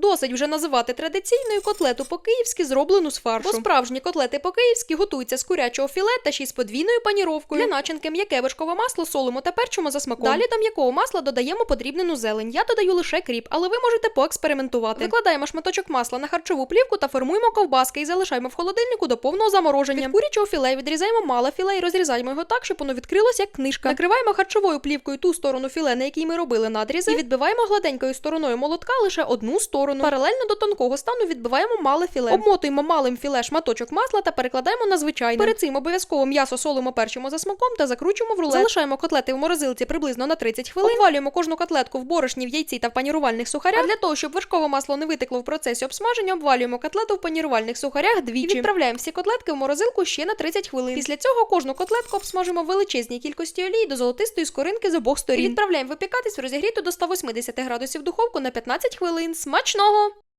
Досить вже називати традиційною котлету по-київськи, зроблену з фаршу. Бо справжні котлети по-київськи готуються з курячого філе та ще й з подвійною паніровкою. Для начинки м'яке вершкове масло солимо та перчимо за смаком. Далі до м'якого масла додаємо подрібнену зелень. Я додаю лише кріп, але ви можете поекспериментувати. Викладаємо шматочок масла на харчову плівку та формуємо ковбаски і залишаємо в холодильнику до повного замороження. Від курячого філе відрізаємо мале філе і розрізаємо його так, щоб воно відкрилось як книжка. Накриваємо харчовою плівкою ту сторону філе, на якій ми робили надрізи, і відбиваємо гладенькою стороною молотка лише одну сторону. Паралельно до тонкого стану відбиваємо мале філе. Обмотуємо малим філе шматочок масла та перекладаємо на звичайне. Перед цим обов'язково м'ясо солимо перчимо за смаком та закручуємо в рулет. Залишаємо котлети в морозилці приблизно на 30 хвилин. Обвалюємо кожну котлетку в борошні, в яйці та в панірувальних сухарях. А для того, щоб вершкове масло не витекло в процесі обсмаження, обвалюємо котлету в панірувальних сухарях двічі. І відправляємо всі котлетки в морозилку ще на 30 хвилин. Після цього кожну котлетку обсмажимо величезній кількості олії до золотистої скоринки з обох сторін. І відправляємо випікатись в розігріту до 180 градусів духовку на 15 хвилин. смачного!